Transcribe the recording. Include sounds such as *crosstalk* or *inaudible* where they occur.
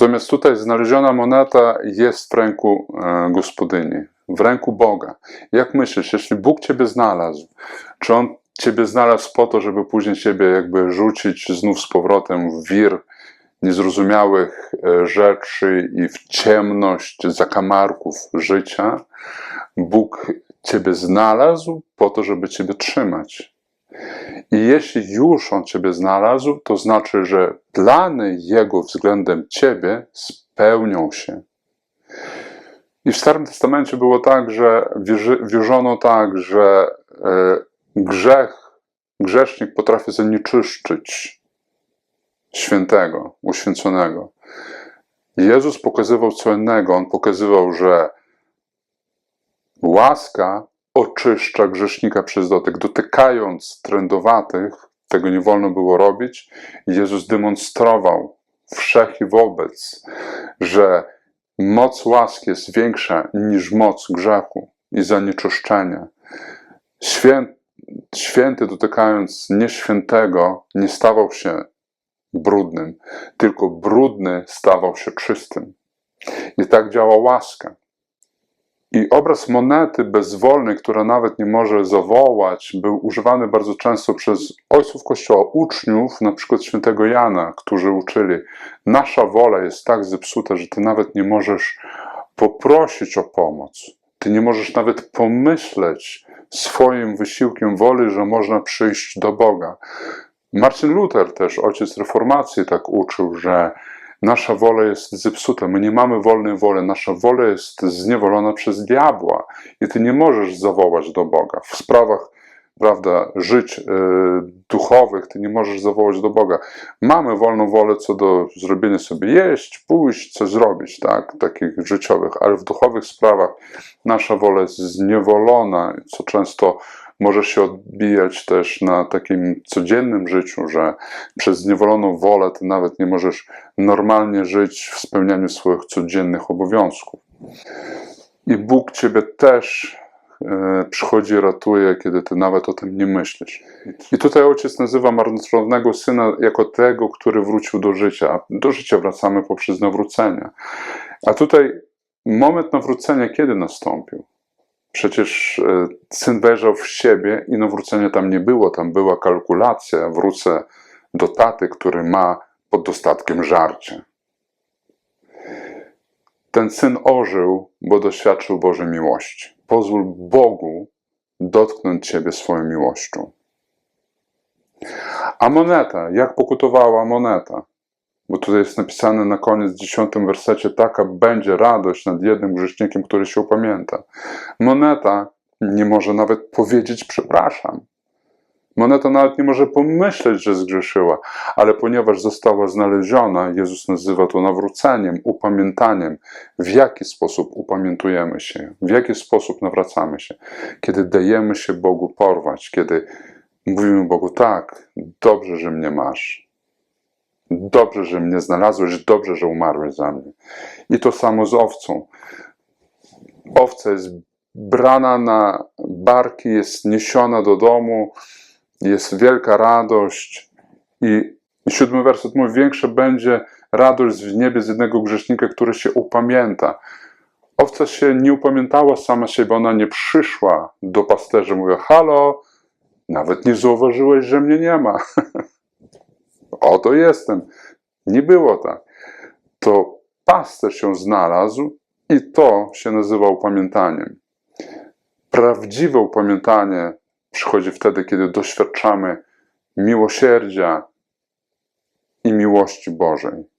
Natomiast tutaj znaleziona moneta jest w ręku e, gospodyni, w ręku Boga. Jak myślisz, jeśli Bóg ciebie znalazł, czy On ciebie znalazł po to, żeby później ciebie jakby rzucić znów z powrotem w wir niezrozumiałych e, rzeczy i w ciemność zakamarków życia? Bóg ciebie znalazł po to, żeby ciebie trzymać. Jeśli już On Ciebie znalazł, to znaczy, że plany Jego względem Ciebie spełnią się. I w Starym Testamencie było tak, że wierzono tak, że e, grzech, grzesznik potrafi zanieczyszczyć świętego, uświęconego. Jezus pokazywał co innego. On pokazywał, że łaska oczyszcza grzesznika przez dotyk. Dotykając trędowatych, tego nie wolno było robić, Jezus demonstrował wszech i wobec, że moc łaski jest większa niż moc grzechu i zanieczyszczenia. Świę, święty dotykając nieświętego nie stawał się brudnym, tylko brudny stawał się czystym. I tak działa łaska. I obraz monety bezwolnej, która nawet nie może zawołać, był używany bardzo często przez ojców Kościoła, uczniów, na przykład świętego Jana, którzy uczyli: Nasza wola jest tak zepsuta, że ty nawet nie możesz poprosić o pomoc. Ty nie możesz nawet pomyśleć swoim wysiłkiem woli, że można przyjść do Boga. Marcin Luther, też ojciec reformacji, tak uczył, że Nasza wola jest zepsuta, my nie mamy wolnej woli, nasza wola jest zniewolona przez diabła. I ty nie możesz zawołać do Boga. W sprawach prawda, żyć y, duchowych ty nie możesz zawołać do Boga. Mamy wolną wolę co do zrobienia sobie jeść, pójść, coś zrobić, tak, takich życiowych, ale w duchowych sprawach nasza wola jest zniewolona, co często może się odbijać też na takim codziennym życiu, że przez zniewoloną wolę ty nawet nie możesz normalnie żyć w spełnianiu swoich codziennych obowiązków. I Bóg ciebie też e, przychodzi, ratuje, kiedy ty nawet o tym nie myślisz. I tutaj ojciec nazywa marnotrawnego syna jako tego, który wrócił do życia. Do życia wracamy poprzez nawrócenie. A tutaj moment nawrócenia kiedy nastąpił? Przecież e, syn wejrzał w siebie i nawrócenia tam nie było. Tam była kalkulacja. Wrócę do taty, który ma pod dostatkiem żarcie. Ten syn ożył, bo doświadczył Bożej miłości. Pozwól Bogu dotknąć Ciebie swoją miłością. A moneta, jak pokutowała moneta? Bo tutaj jest napisane na koniec w dziesiątym wersecie, taka będzie radość nad jednym grzesznikiem, który się upamięta. Moneta nie może nawet powiedzieć przepraszam. Moneta nawet nie może pomyśleć, że zgrzeszyła, ale ponieważ została znaleziona, Jezus nazywa to nawróceniem, upamiętaniem. W jaki sposób upamiętujemy się? W jaki sposób nawracamy się? Kiedy dajemy się Bogu porwać, kiedy mówimy Bogu tak, dobrze, że mnie masz. Dobrze, że mnie znalazłeś, dobrze, że umarłeś za mnie. I to samo z owcą. Owca jest brana na barki, jest niesiona do domu, jest wielka radość. I siódmy werset mówi: Większa będzie radość w niebie z jednego grzesznika, który się upamięta. Owca się nie upamiętała sama siebie, ona nie przyszła do pasterza, mówiła: Halo, nawet nie zauważyłeś, że mnie nie ma. *laughs* Oto jestem. Nie było tak. To pasterz się znalazł i to się nazywa upamiętaniem. Prawdziwe upamiętanie przychodzi wtedy, kiedy doświadczamy miłosierdzia i miłości Bożej.